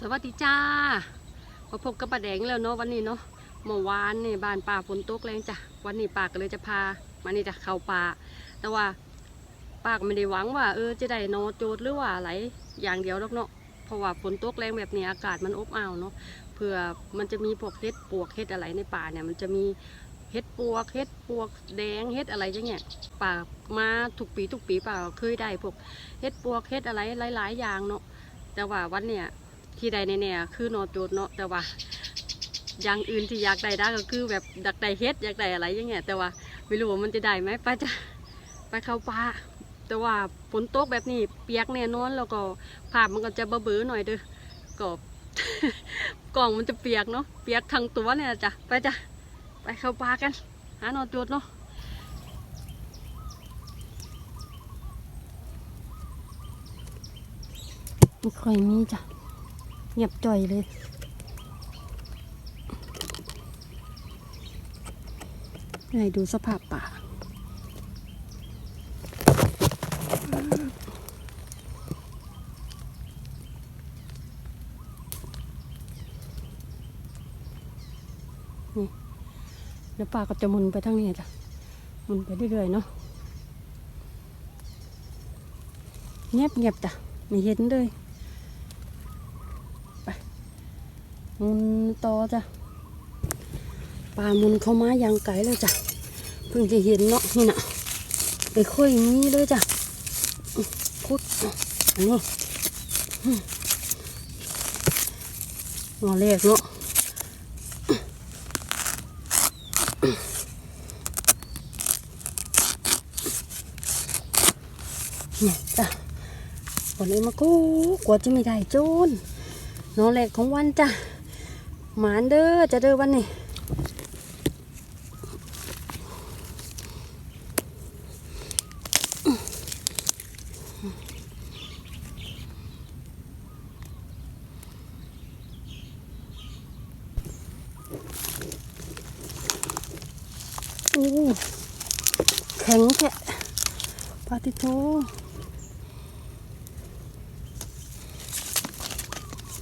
สวัสดีจ้ามาพบกับป้าแดงแล้วเนาะวันนี้เนาะเมื่อวานนี่บ้านป่าฝนตกแรงจ้ะวันนี้ป้าก็เลยจะพามานี่จ้ะเข้าป่า แต่ว่าป้าก็ไม่ได้หวังว่า เออจะได้นอโจดหรือว่าอะไรอย่างเดียวหรอกเนาะเพราะว่าฝนตกแรงแบบนี้อากาศมันอบอ้าวเนาะเผื่อมันจะมีพวกเห็ดปวกเห็ดอะไรในป่าเนี่ย มันจะมีเห็ดปวกเห็ดปวกแดงเห็ดอะไรอย่างเงี้ยป่ามาทุกปีทุกปีป่าเคยได้พวกเห็ดปวกเห็ดอะไรหลาย ๆ อย่างเนาะแต่ว่าวันเนี้ย ที่ใดแน่ๆคือนอโจดเนาะแต่ว่าอย่างอื่นที่อยากได้ได้ก็คือแบบอยากได้เฮ็ดอยากได้อะไรอย่างเงี้ยแต่ว่าไม่รู้ว่ามันจะได้ไหมไปจะไปเข้าป่าแต่ว่าฝนตกแบบนี้เปียกแน่นอนแล้วก็ภาพมันก็จะเบื่อหน่อยเด้อก็กล่องมันจะเปียกเนาะเปียกทั้งตัวเนี่ยจ้ะไปจ้ะไปเข้าป่ากัน หานอโจดเนาะไม่ค่อยมีจ้ะ เงียบจ่อยเลยให้ดูสภาพป่านี่แล้วป่าก็จะมุนไปทางนี้จ้ะมุนไปเรื่อยๆเนาะเงียบเงียบๆจ้ะไม่เห็นเลย หมุน ตอจ้ะปลาหมุนเข้ามาอย่างไกลแล้วจ้ะเพิ่งจะเห็นเนาะนี่นะไปค่อยมีเลยจ้ะอื้อคุดอันนี้อื้องอแรกเนาะเนี่ยจ้ะวันนี้มากูกว่าจะไม่ได้โจนนอนแรกของวันจ้ะ หมานเด้อจะเด้อวันนี้อู้แข็งแค่ปาติโท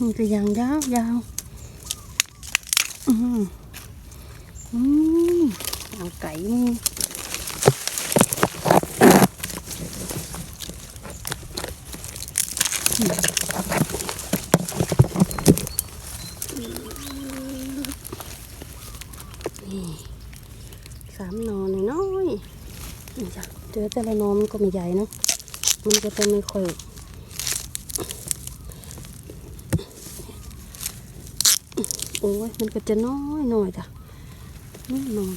นี่ก็ยางยาวยาวอืมอืมยางไก่นี่นี่สามหนอนน้อยๆนี่จ้ะเจอ แต่ละหนอมันก็ไม่ใหญ่นะมันก็จะไม่ค่อยโอ้ยมันก็จะน้อยหน่อยจ้ะน้อยหน่อย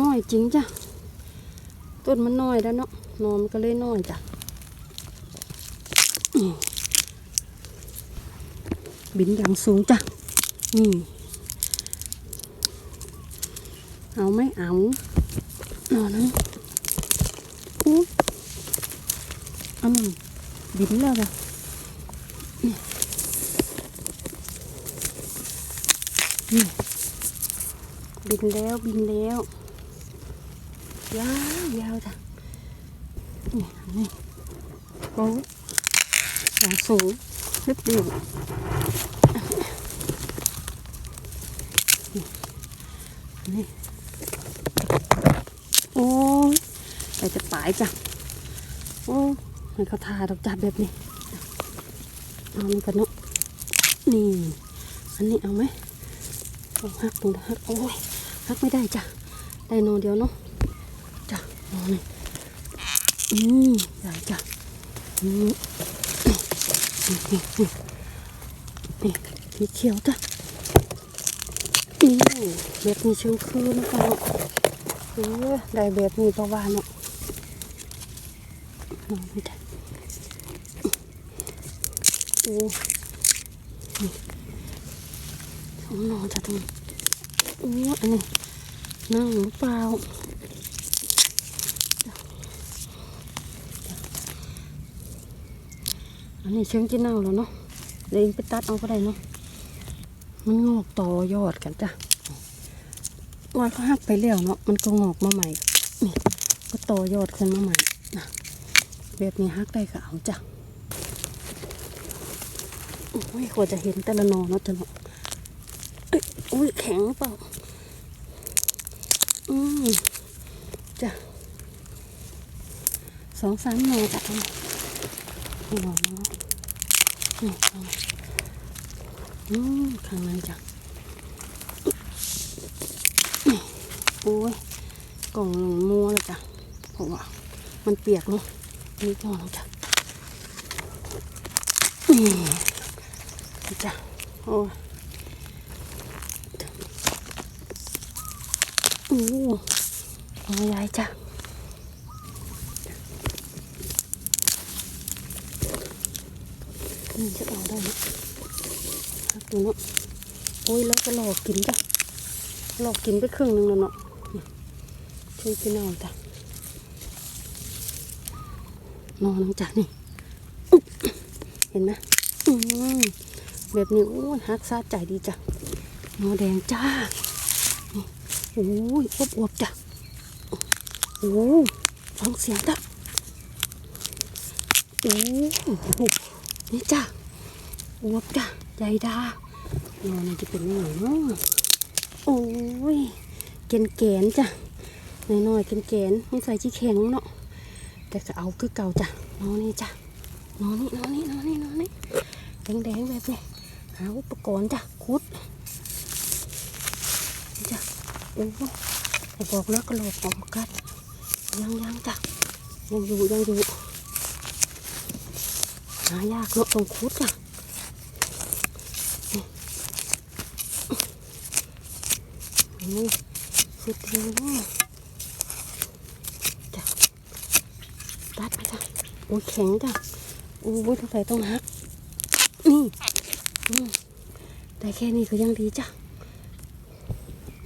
น้อยจริงจ้ะต้นมันน้อยแล้วเนาะนอมนก็เลยน้อยจ้ะบินอย่างสูงจ้ะนี่ เอาไหม่เอาหนอนึงอู้อันบินแล้วจ้ะนี่บินแล้วบินแล้วยาวยาวจ้ะนี่นี่โอ้ยางสูงรึบเดียวนี่นี่โอ้ยไปจะปลายจ้ะโอ้ให้เขาทาดอกจับแบบนี้เอามันกันเนาะนี่ อันนี้เอาไหมเอาหักตรงหักโอ้ยหักไม่ได้จ้ะได้โนเดียวเนาะจ้ะโนนี่อืมใหญ่จ้ะอืมนี่นี่นี่นี่สีเขียวจ้ะนี่แบบนี้เชิงคืนนะคะเนาะเออได้แบบนี้ประวานเนาะ นอนไม่ได้โอ้นี่สองนอจะตรงนี้โอ้อันนี้นั่งหรือเปล่าอันนี้เชิงจีเน่าแล้วเนาะเดี๋ยวเองไปตัดเอาก็ได้เนาะมันงอกต่อยอดกันจ้ะวันเขาหักไปแล้วเนาะมันก็งอกมาใหม่นี่ก็ต่อยอดขึ้นมาใหม่ แบบนี้ฮักได้ก็เอาจ้ะโอ้ยกว่าจะเห็นแต่ละนอเนาะจ้ะเนาะอ้ยโอ้ยแข็งเปล่า อืมจ้ะสองสามนอจ้ะเอาหนอเนาะนี่เอาอืมข้างในจ้ะโอ้ยกล่องมัวแล้วจ้ะเพราะว่ามันเปียกเนาะ นี่ก่อนจ้ะนี่จ้ะโอ้ยโอ้เอายายจ้ะนี่จะเอาได้ไหมหักดูเนาะโอ้ยแล้วก็หลอกกินจ้ะหลอกกินไปครึ่งหนึงแล้วเนาะช่วยกินเอาจ้ะ นอนจ้ะนี่เห็นไหมแบบนี้โอ้ยฮักซาใจดีจ้ะนอแดงจ้าโอ้ยอบอวบจ้ะโอ้ฟังเสียงจ้ะโอ้นี่จ้ะอวบจ้ะใหญ่ดานอนมันจะเป็นยังไงเนาะโอ้ยเกนแกนจ้ะน้อยๆเกนแกนมันใส่ชีแข็งเนาะ แต่ก็เอาคือเก่าจ้ะนอนนี่จ้ะนอนนี่นอนนี่นอนนี่นอนนี่แดงๆแบบนี้หาอุปกรณ์จ้ะคุดจ้ะโอ้ยผมบอกแล้วก็หลกออกมกัดยังยังจ้ะยังอยู่ยังอยู่หายากเนาะตรงคุดจ้ะนี่สุดเลยนะจ้ะตัดไปจ้ะโอ้ยแข็งจ้ะโอ้ยต้องใส่ต้องหัก นี่แต่แค่นี้ก็ยังดีจ้ะ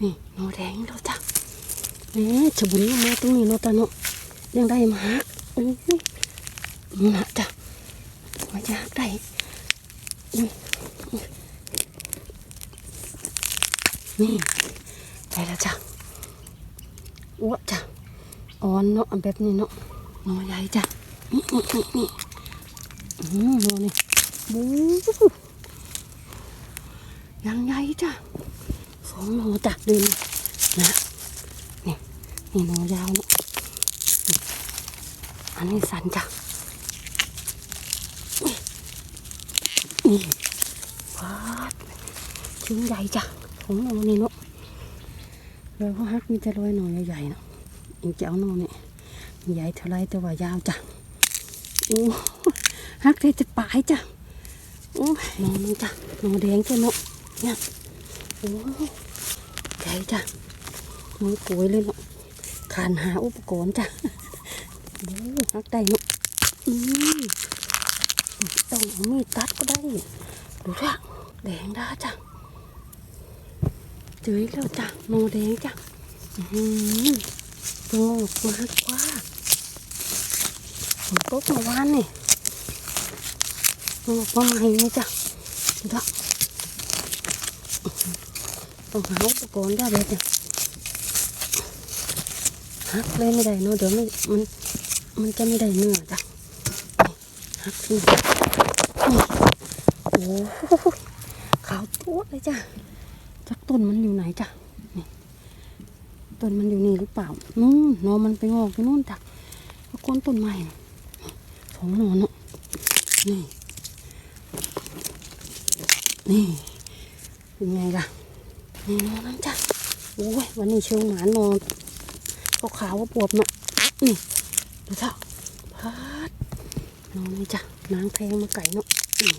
นี่นอแดงแล้วจ้ะแหมฉบุนยังมาตรงนี้นาะตาเนาะยังได้มาหักโอ้ยนี่นะจ้ะมาจะหักได้นี่ได้แล้วจ้ะอ้วจ้ะอ่อนเนาะแบบนี้เนาะนอใหญ่จ้ะ นี่นี่นี่นี่อืมหนอนี่บูยังใหญ่จ้ะสองหนอจ้ะดูนี่นะนี่นี่หนอยาวเนาะนี่อันนี้สันจ้ะนี่ฟาดชิ้นใหญ่จ้ะของหนอนี่เนาะเราก็ฮักมีแต่รอยหน่อยใหญ่ๆเนาะอีกจะเอาหน่อนี่ใหญ่เท่าไรแต่ว่ายาวจ้ะ โอ้ฮักได้แต่ปายจ้ะโอ้หนอนึงจ้ะหนองแดงจ้ะเนาะเนี่ยโอ้ใหญ่จ้ะหนอโกยเลยเนาะขานหาอุปกรณ์จ้ะโอ้ฮักได้เนาะอืมต้องมีตัดก็ได้ ดูจ้ะแดงได้จ้ะเจออีกแล้วจ้ะโมแดงจ้ะอือหือตัวงอกมากกว่า ฝนตกเมื่อวานนี่งอกมาใหม่นี่จ้ะดูจ้ะต้องหาอุปกรณ์ได้เลยจ้ะหักเลยไม่ได้เนอะเดี๋ยวไม่มันมันจะไม่ได้เนื้อจ้ะหักทิ้งนี่โอ้โหขาวตัวเลยจ้ะจักต้นมันอยู่ไหนจ้ะนี่ต้นมันอยู่นี่หรือเปล่านู่นหนอมันไปงอกที่นู่นจ้ะก็ก้นต้นไม้น่ะ สองหนอเนาะนี่ นี่ เป็นไงล่ะ นี่นอนั้นจ้ะโอ้ย วันนี้เชิงหมานอนก็ขาวว่าปวบเนาะ นี่ดูเถอะพัดนอนนี่จ้ะนางแทงมาไก่เนาะนี่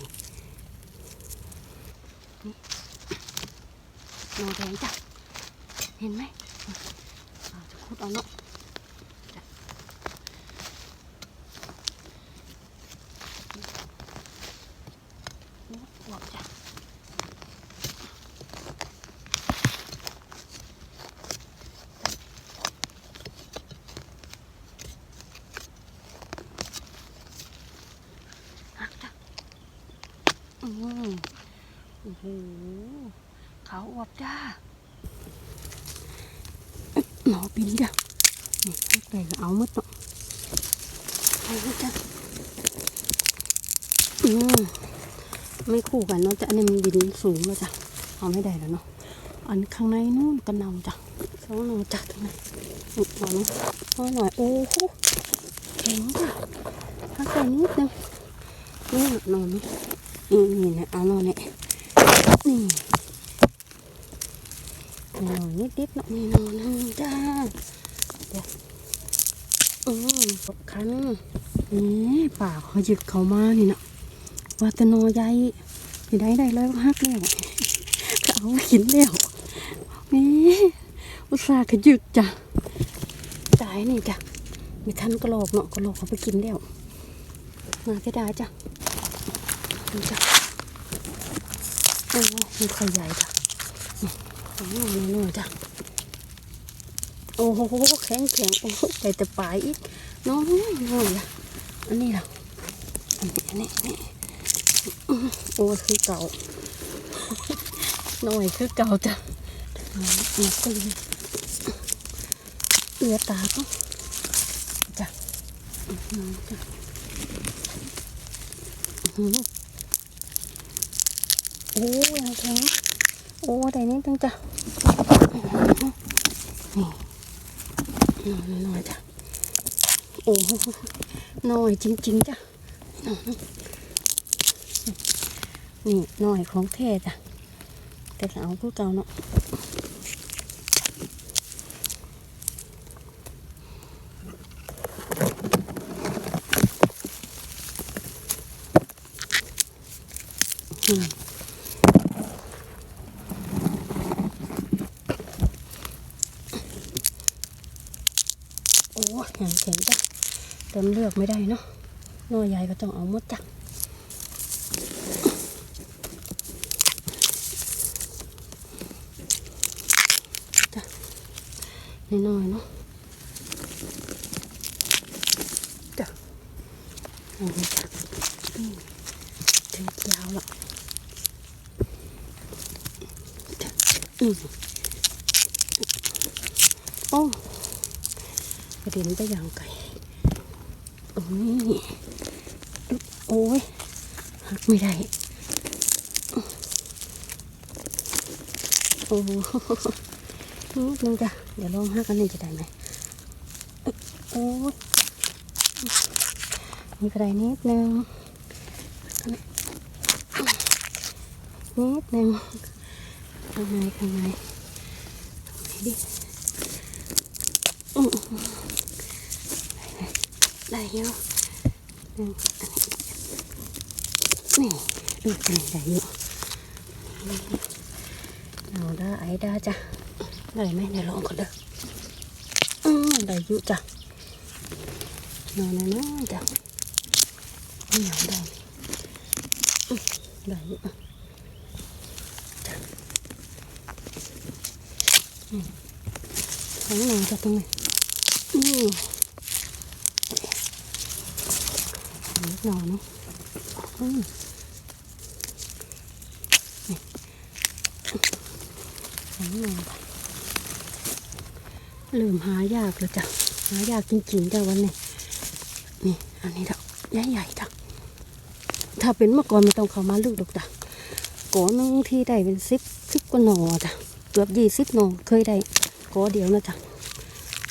นอแดงจ้ะ เห็นไหมเราจะขุดเอาเนาะโอ้อวบจ้ะหักจ้ะอืมโอ้โห เขาอวบจ้าหนอปินจ้ะนี่ให้ไปก็เอาหมดเนาะนี่จ้ะอืมไม่คู่กันเนาะจ้ะอันนี้มันดินสูงแล้วจ้ะเอาไม่ได้แล้วเนาะอันข้างในนู่นก็เนาจ้ะสองเนาจ้ะตรงไหนอีกหน่อยนึงเอาหน่อยโอ้โหแข็งจ้ะถ้าใส่นิดนึงนี่หน่อยนี่นี่นี่นะเอาหน่อยนี่นี่ หน่อยนิดนิดๆเนาะนี่หน่อยนึงจ้าเดี๋ยวอืมกคันนี่ปากเขาหยิบเขามานี่นะว่าตโนใหญ่ที่ได้ได้เลยฮักแล้วก็เอาไปกินแล้วนี่อุตส่าห์ขยึกจ้ะตายนี่จ้ะมีทันกระโหลกเนาะกระโหลกเขาไปกินแล้วมาก็ได้จ้ะนี่จ้ะโอ้มีไข่ใหญ่จ้ะ นี่ของหน่นจ้ะ โอ้โหแข็งแข็งโอ้ใส่แต่ปลายอีกน้อยน้อยจ้ะอันนี้ล่ะอันนี้อันนี้อันนี้โอ้คือเก่าหน่อยคือเก่าจ้ะนี่ก็เลยเอือตาก็จ้ะอื้อหือจ้ะโอ้ยแข็ง โอ้แต่นี้ตั้งจ้ะนี่น้อยจ้ะโอ้น้อยจริงๆจ้ะนี่น้อยของแท้จ้ะแต่ก็เอาคือเก่าเนาะอืมโอ้ยอย่างแข็งจ้ะ เต็มเลือกไม่ได้เนาะน้อยใหญ่ก็ต้องเอามดจังจ้ะน้อยๆเนาะจ้ะอันนี้จ้ะอืมถึงยาวแล้วจ้ะอืมโอ้กระเด็นไปอย่างไกล โอ้ยโอ้ยหักไม่ได้ โอ้นิดนึงจ้ะเดี๋ยวลองห้ากันนี่จะได้ไหมโอ้ยมีกระไดนิดนึงนิดนึงข้างในข้างในไหนดิอือ ได้เยอะหนึ่งอันนี้นี่ดูสิได้เยอะเอาได้ไอ้ได้จ้ะได้ไหมเดี๋ยวลองก่อนเด้ออืมได้อยู่จ้ะนอนนะจ้ะไม่อยากได้ได้อยู่อะจ้ะของหนูจะตรงไหนอืมนิด หน่อเนาะอืมนี่ของหนูจ้ะเริ่มหายากแล้วจ้ะ หายากจริงๆจ้ะวันนี้ นี่ อันนี้ดอกใหญ่ๆจ้ะถ้าเป็นเมื่อก่อนไม่ต้องเข้ามาลึกดอกจ้ะก่อนหนึงที่ได้เป็นสิบสิบกว่าหนอจ้ะ เกือบยี่สิบหนอเคยได้ก่อเดียวนะจ้ะ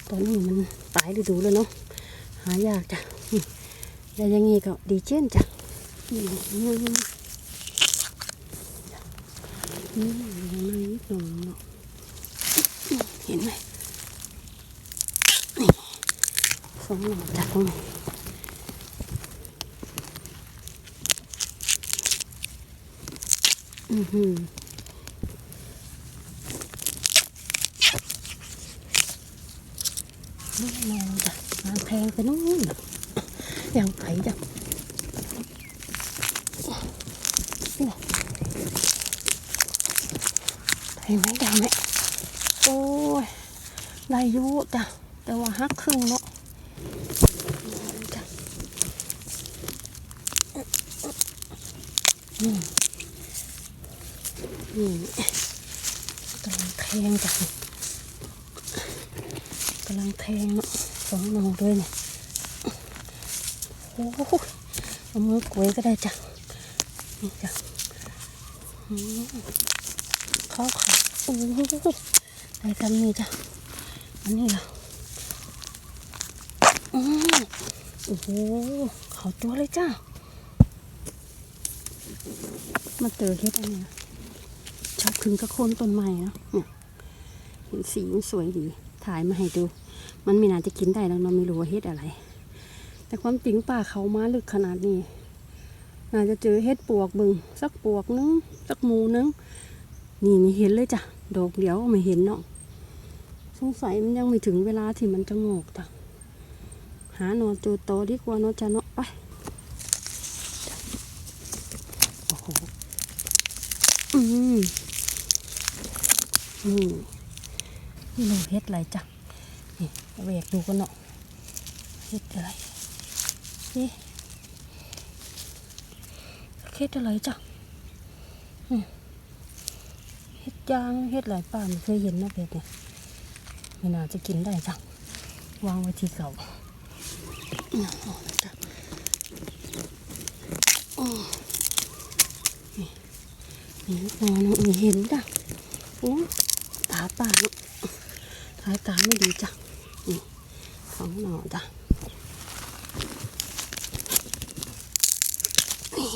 ตอนนี้มันตายฤดูแล้วเนาะ หายากจ้ะ แล้วอยังงี้ก็ดีเจนจ้ะนี่นี่นี่นี่นิดหน่อยเนาะเห็นไหมสองหน่อจากตรงไหนอือหือนี่นอนจ้ะมาแพงไปนู่น น่ะยังไผ่จ้ะเห็นไหมได้ไหมโอ้ยได้ยุจ้ะแต่ว่าหักครึ่งเนาะจ้ะนี่นี่กำลังแทงจ้ะกำลังแทงเนาะสองนองด้วยเนี่ย โอ้โห เอามือกล้วยก็ได้จ้ะนี่จ้ะข้าขาโอ้โหได้ทำนี่จ้ะอันนี้ล่ะอืโอ้โหเขาตัวเลยจ้ะมาเจอเฮ็ดอันนี้นะชอบขึ้นกับโคนต้นไม้นะเนี่ยเห็นสีมันสวยดี ถ่ายมาให้ดู มันไม่น่าจะกินได้แล้วเนาไม่รู้ว่าเฮ็ดอะไร แต่ความจริงป่าเขามาลึกขนาดนี้ น่าจะเจอเฮ็ดปวกบึงสักปวกนึงสักหมูนึงนี่ไม่เห็นเลยจ้ะดอกเดียวไม่เห็นเนาะสงสัยมันยังไม่ถึงเวลาที่มันจะงอกจ้ะหาหนอนตัวโตดีกว่าเนาะจ้ะเนาะไปโอ้โหอืมนี่นี่เราเฮ็ดอะไรจ้ะนี่เอาแหวกดูกันเนาะเฮ็ดอะไรนี่ เฮ็ดอะไรจ้ะเฮ็ดย่างเฮ็ดหลายป่าไม่เคยเห็นนะแบบเนี้ยไม่น่าจะกินได้จ้ะวางไว้ที่เก่าเอาละจ้ะนี่นี่นอนไม่เห็นจ้ะโอ้ตาป่าเนาะสายตาไม่ดีจ้ะนี่ของหนอจ้ะนี่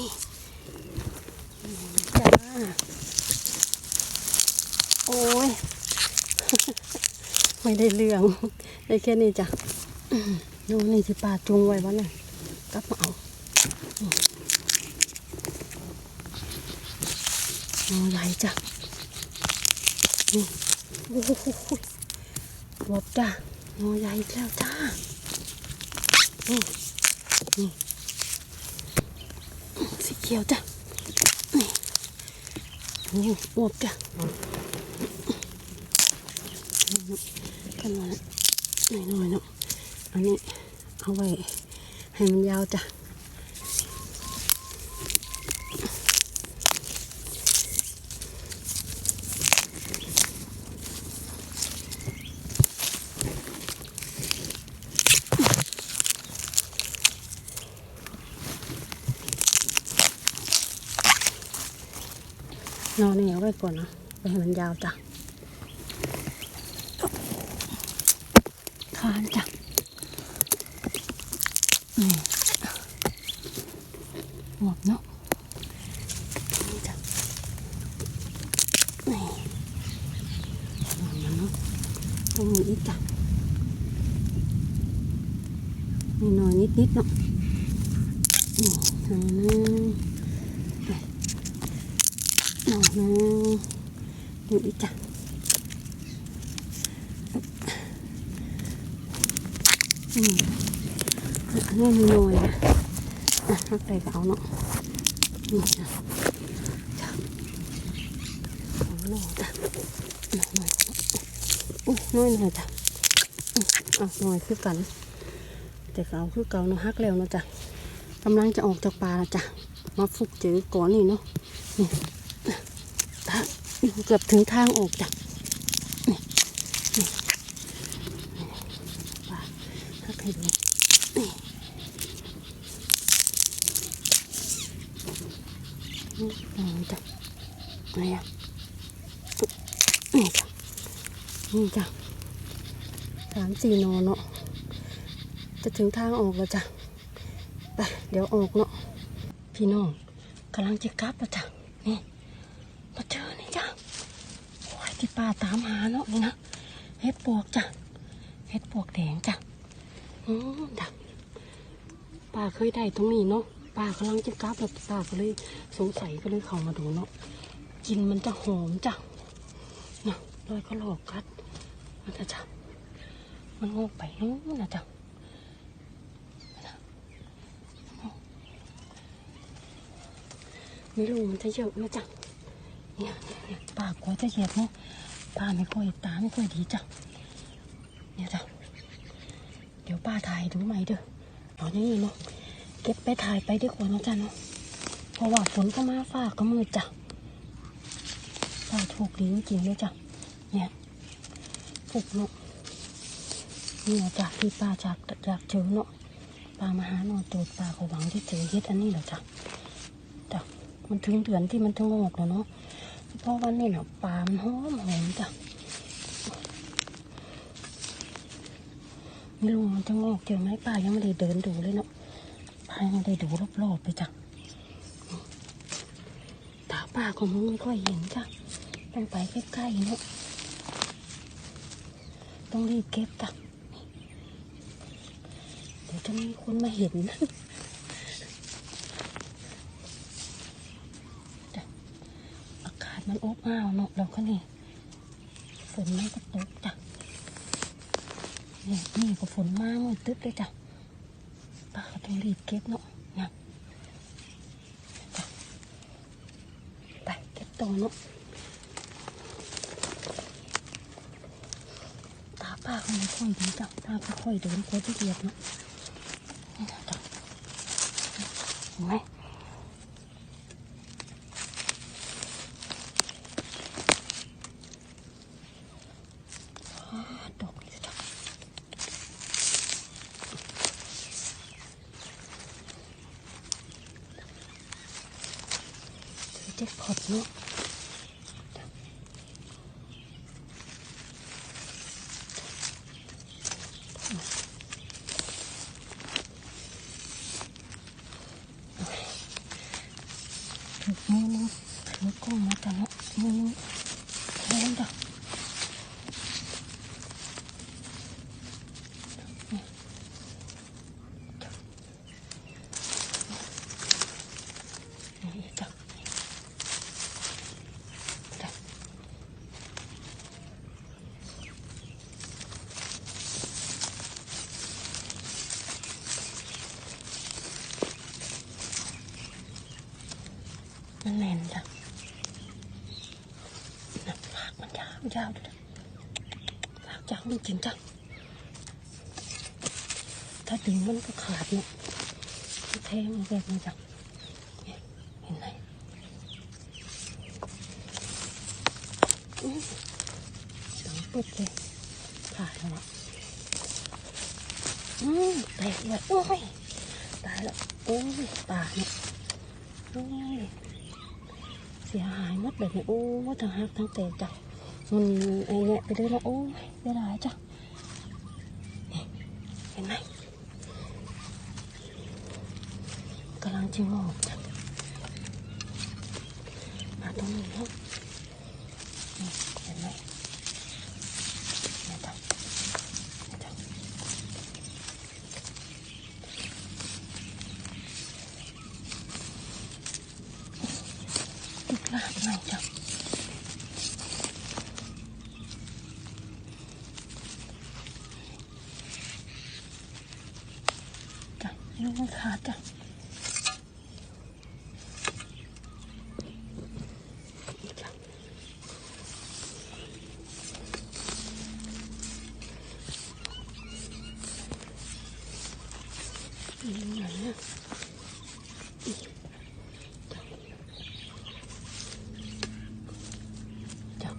โอ้ย ไม่ได้เรื่องได้แค่นี้จ้ะนู่นนี่ที่ป่าจุงไว้วะเนี่ยกลับมาเอาโอ้ใหญ่จ้ะนี่โอ้โหหมดจ้ะโอ้ใหญ่แล้วจ้า นี่นี่สีเขียวจ้ะ นี่อวบจ้ะกันมาละหน่อยๆเนาะอันนี้เอาไว้ให้มันยาวจ้ะน อนเอาไว้ก่อนเนาะไปให้มันยาวจ้ะทานจ้ะนี่หมดเนาะนี่จ้ะนี่หมดแล้วเนาะตรงนี้จ้ะนี่หน่อยนิดนิดๆเนาะนี่หน่อยนึงนี่ หน่อยนึงนี่อีกจ้ะอืมนนี้มีหน่อยนะอะถ้าใส่เอาเนาะนี่นะจ้ะเอาหน่อจ้ะหน่อยหน่อยอุ้ยหน่อยหน่อยจ้ะเอาหน่อยคือกัน แต่เอาคือเก่าเนาะฮักแล้วเนาะจ้ะกำลังจะออกจากป่าแล้วจ้ะมาฟุกเจอก่อนนี่เนาะนี่ เกือบถึงทางออกจ้ะนี่นี่นี่ป่าฮักให้ดูนี่จ้ะอะไรอะนี่จ้ะนี่จ้ะสามสี่โนเนาะจะถึงทางออกแล้วจ้ะไปเดี๋ยวออกเนาะพี่น้องกำลังจะกลับแล้วจ้ะนี่มาเจอนี่จ้ะโอ้ย ที่ป้าตามหาเนาะนี่นะเห็ดปวกจ้ะเห็ดปวกแดงจ้ะอืมจ้ะป้าเคยได้ตรงนี้เนาะป้ากำลังจะกลับแบบป้าก็เลยสงสัยก็เลยเข้ามาดูเนาะกินมันจะหอมจ้ะเนาะลอยก็หลอกกัดมันจะจับมันงอกไปนู้นนะจ้ะไม่รู้มันจะเยอะไหมจ้ะ เนี่ยเนี่ยป้ากลัวจะเหยียบเนาะป้าไม่ค่อยตาไม่ค่อยดีจ้ะเนี่ยจ้ะเดี๋ยวป้าถ่ายดูไหมเด้อตอนนี้เนาะเก็บไปถ่ายไปดีกว่าเนาะจ้ะเนาะเพราะว่าฝนก็มาฟ้าก็มืดจ้ะป้าถูกดีจริงๆเลยจ้ะเนี่ยปลูกเนาะเนี่นะจ้ะที่ป้าจากจากเจอเนาะปลามาหาหนอนตูดปลาเขาหวังที่เจอเฮ็ดอันนี้เหรอจ้ะจ้ะมันถึงเดือนที่มันจะงอกแล้วเนาะ เพราะวันนี้เนาะปลามันหอมหอมจ้ะไม่รู้มันจะงอกเจอไหมป้ายังไม่ได้เดินดูเลยเนาะป้ายังไม่ได้ดูรอบๆไปจ้ะตาป้าก็มองไม่ค่อยเห็นจ้ะต้องไปใกล้ๆเนาะต้องรีบเก็บจ้ะเดี๋ยวจะมีคนมาเห็น จ้ะอากาศ มันอบอ้าวเนาะเราก็นี่ฝนมันก็ตกจ้ะเนี่ยนี่ก็ฝนมาเมื่อตึ๊บเลยจ้ะป้าก็ต้องรีบเก็บเนาะนะจ้ะไปเก็บต่อเนาะตาป้าก็ไม่ค่อยดีจ้ะตาก็ค่อยเดินค่อยเหยียบเนาะนี่นะจ๊ะเห็นไหมอ่าดอกนี่จ้ะถือเจ็ดขอดเนาะจ้ะ ถือมือนึงถือกล้องมาจ้ะเนาะมือนึงแทนจ้ะนี่จ้ะจ้ะมันแน่นจ้ะนะปากมันยาวยาวด้วยปากยาวจริงๆจ้ะถ้าดึงมันก็ขาดเนาะมันแทงมันแบบนี้จ้ะเนี่ยเห็นไหมอื้อเสียงปึ๊บเลยขาดแล้วอะ อืมแตกเลยโอ้ยตายแล้วโอ้ยปากเนี่ยโอ้ยเสียหายหมดแบบนี้โอ้ทั้งหักทั้งแตกจ้ะมันไอ้เนี่ยไปเลยนะโอ้ยเสียดายจ้ะนี่เห็นไหมกำลังจะงอกจ้ะมาตรงนี้เนาะนี่เห็นไหมเนี่ยจ้ะเนี่ยจ้ะอีกลาดหน่อยจ้ะ จ้ะลูกขาดจ้ะจ้ะนี่ไหนอะจ้ะ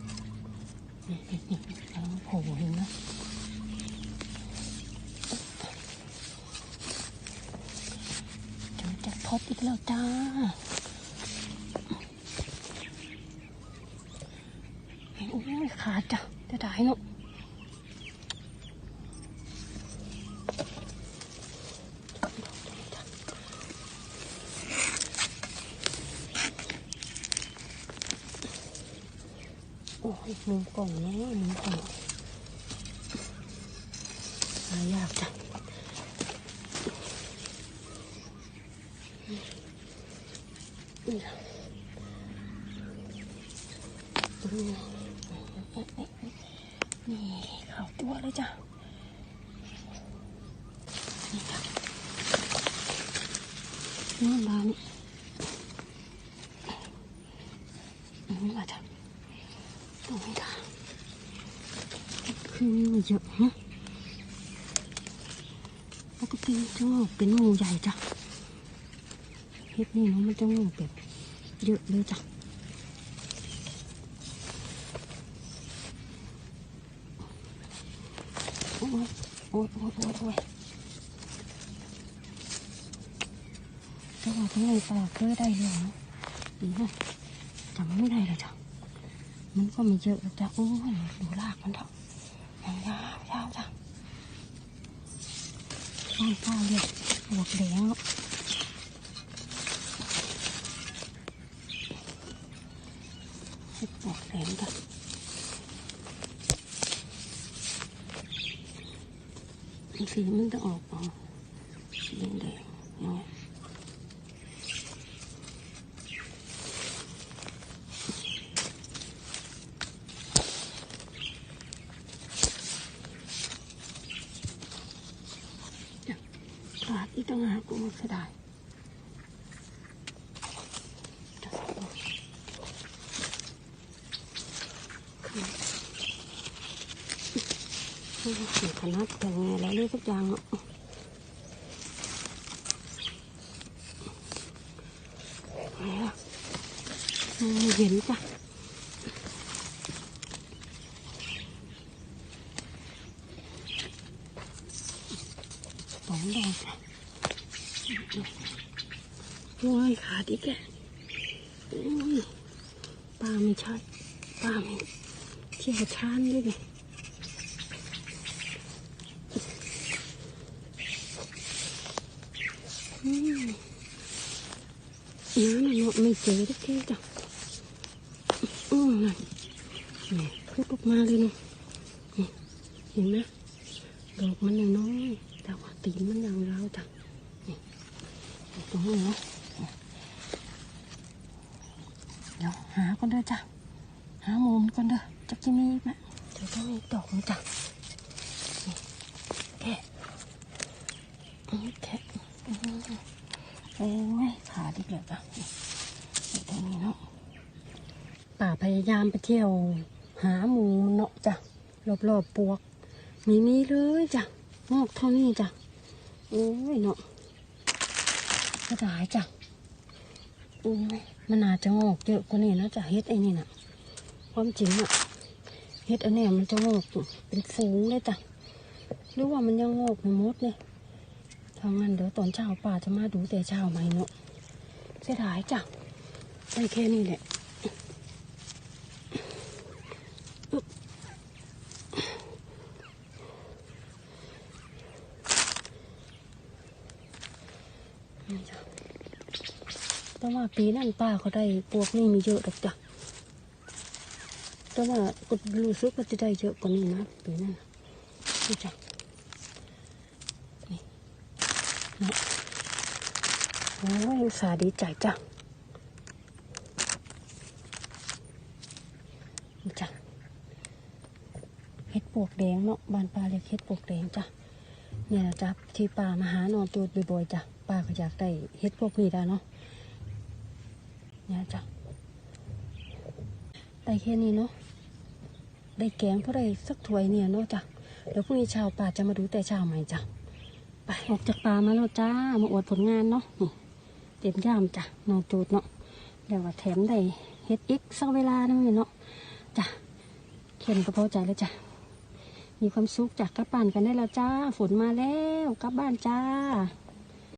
นี่นี่นี่กำลังโผล่เห็นไหม เจอแจ็คพอตอีกแล้วจ้า โอ้ยขาดจ้ะจะได้เนาะ โอ้ยมุมกล่องเนาะมุมกล่องหายากจ้ะนี่นี่ขาวตัวเลยจ้ะนี่ค่ะนี่บานนี่มาจ้ะตรงนี้ค่ะคือ เยอะฮะปกติจะงอกเป็นหมูใหญ่จ้ะเฮ็ดนี่เนาะมันจะงอกแบบเยอะเลยจ้ะโอ้ยโอ้ยโอ้ยโอ้ยโอ้ยแต่ว่าทั้งไงป่าเคยได้เลยเนาะดีนะจำไม่ได้เลยจ้ะมันก็ไม่เยอะจ้ะโอ้ยดูรากมันเถอะยาวยาวยาวจ้ะ ข้าวข้าวเลยบวกแดงเนาะเห็ดบวกแดงจ้ะสีมันจะออกออกแดงแดงๆอย่างเงี้ย ขาดอีกต่างหากกูไม่เสียดายจะใส่ลงขึ้นนี่สีข นาดแต่งไงแล้วเรื่องทุกอย่างเนาะไหนล่ะไม่เห็นจ้ะสองดอกโอ้ยขาดอีกแกโอ้ยป้าไม่ใช่ป้าไม่เที่ยวชานด้วยไงอืมน้าน่ะเนาะ ไม่เจอสักทีจ้ะอืมนั่นนี่พุดออกมาเลยเนาะนี่เห็นไหมดอกมันยังน้อย แต่ว่าตีนมันยังยาวจ้ะตรงนี้เนาะเดี๋ยวหาก่อนเด้อจ้ะหามุมก่อนเด้อจักจะมีไหมเดี๋ยวต้องมีดอกมันจ้ะนี่แกะอืมแกะอืมโอ้ยขาดิบเลยจ้ะ นี่เนาะป่าพยายามไปเที่ยว หาหมูเนาะจ้ะรอบๆปวกมีมีเลยจ้ะงอกเท่านี้จ้ะโอ้ยเนาะก็ตายจ้ะโอ้ยมันอาจจะงอกเยอะกว่านี้นะจ้ะเฮ็ดไอ้นี่น่ะความจริงอะเฮ็ดอันนี้มันจะงอกเป็นฟูงเลยจ้ะหรือว่ามันยังงอกไม่หมดเนี่ยทางั้นเดี๋ยวตอนเช้าป้าจะมาดูแต่เช้าไหมเนาะเสียดายจ้ะ ได้แค่นี้แหละอึ๊บนี่จ้ะแต่ว่าปีนั้นป้าเขาได้พวกนี้มีเยอะดอกจ้ะแต่ว่าก็รู้สึกว่าจะได้เยอะกว่านี้นะปีนั้นน่ะนี่จ้ะนี่นะโอ้ยสาดีใจจ้ะนี่จ้ะเฮ็ด ปวกแดงเนาะบ้านป้าเรียกเฮ็ดปวกแดงจ้ะเนี่ยนะจ้ะที่ป้ามาหานอนตัวบ่อยๆจ้ะป้าก็อยากได้เฮ็ดพวกนี้ได้เนาะเนี่ยจ้ะได้แค่นี้เนาะได้แกงเพราะได้สักถ้วยเนี่ยเนาะจ้ะเดี๋ยวพรุ่งนี้ช้าป่าจะมาดูแต่ช้าใหม่จ้ะไปออกจากป่ามาแล้วจ้ามาอวดผลงานเนาะนี่เต็มย่ามจ้ะนองจูดเนาะเดี๋ยวว่าแถมได้เฮ็ดอีกสักเวลานึงเนี่ยเนาะจ้ะเข็นก็พอใจแล้วจ้ะ มีความสุขจากกลับบ้านกันได้แล้วจ้า ฝนมาแล้ว กลับบ้านจ้า